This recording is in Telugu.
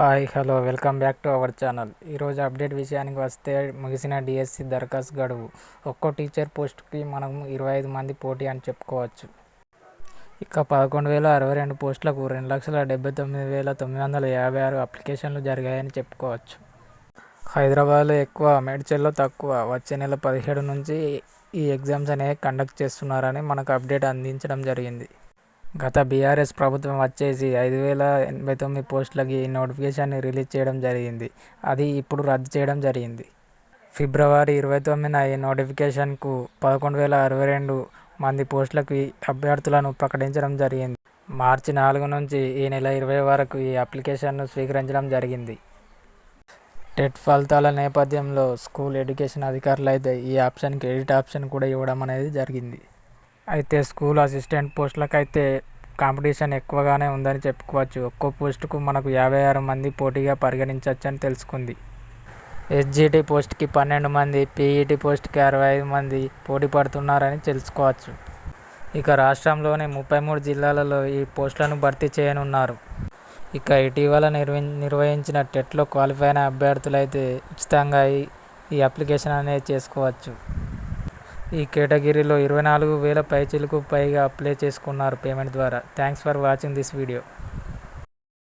Hi hello welcome back to our channel. ఈరోజు అప్డేట్ విషయానికి వస్తే ముగిసిన డిఎస్సి దరఖాస్తు గడువు. ఒక్కో టీచర్ పోస్ట్కి మనం ఇరవై ఐదు మంది పోటీ అని చెప్పుకోవచ్చు. ఇక పదకొండు వేల అరవై రెండు పోస్టులకు రెండు లక్షల డెబ్బై తొమ్మిది వేల తొమ్మిది వందల యాభై ఆరు అప్లికేషన్లు జరిగాయని చెప్పుకోవచ్చు. హైదరాబాద్లో ఎక్కువ మేడ్చల్లో తక్కువ. వచ్చే నెల పదిహేడు నుంచి ఈ ఎగ్జామ్స్ అనేవి కండక్ట్ చేస్తున్నారని మనకు అప్డేట్ అందించడం జరిగింది. గత బీఆర్ఎస్ ప్రభుత్వం వచ్చేసి ఐదు వేల ఎనభై తొమ్మిది పోస్టులకి ఈ నోటిఫికేషన్ని రిలీజ్ చేయడం జరిగింది. అది ఇప్పుడు రద్దు చేయడం జరిగింది. ఫిబ్రవరి ఇరవై తొమ్మిదిన ఈ నోటిఫికేషన్కు పదకొండు వేల అరవై రెండు మంది పోస్టులకు అభ్యర్థులను ప్రకటించడం జరిగింది. మార్చి నాలుగు నుంచి ఈ నెల ఇరవై వరకు ఈ అప్లికేషన్ను స్వీకరించడం జరిగింది. టెట్ ఫలితాల నేపథ్యంలో స్కూల్ ఎడ్యుకేషన్ అధికారులు అయితే ఈ ఆప్షన్కి ఎడిట్ ఆప్షన్ కూడా ఇవ్వడం అనేది జరిగింది. అయితే స్కూల్ అసిస్టెంట్ పోస్టులకు అయితే కాంపిటీషన్ ఎక్కువగానే ఉందని చెప్పుకోవచ్చు. ఒక్కో పోస్టుకు మనకు యాభై ఆరు మంది పోటీగా పరిగణించవచ్చని తెలుసుకుంది. ఎస్జిటి పోస్ట్కి పన్నెండు మంది పీఈటి పోస్ట్కి అరవై ఐదు మంది పోటీ పడుతున్నారని తెలుసుకోవచ్చు. ఇక రాష్ట్రంలోని ముప్పై మూడు జిల్లాలలో ఈ పోస్టులను భర్తీ చేయనున్నారు. ఇక ఇటీవల నిర్వ నిర్వహించిన టెట్లో క్వాలిఫై అయిన అభ్యర్థులైతే ఉచితంగా ఈ ఈ అప్లికేషన్ అనేది చేసుకోవచ్చు. ఈ కేటగిరీలో ఇరవై నాలుగు వేల పైచిలకు పైగా అప్లై చేసుకున్నారు పేమెంట్ ద్వారా. Thanks for watching this video.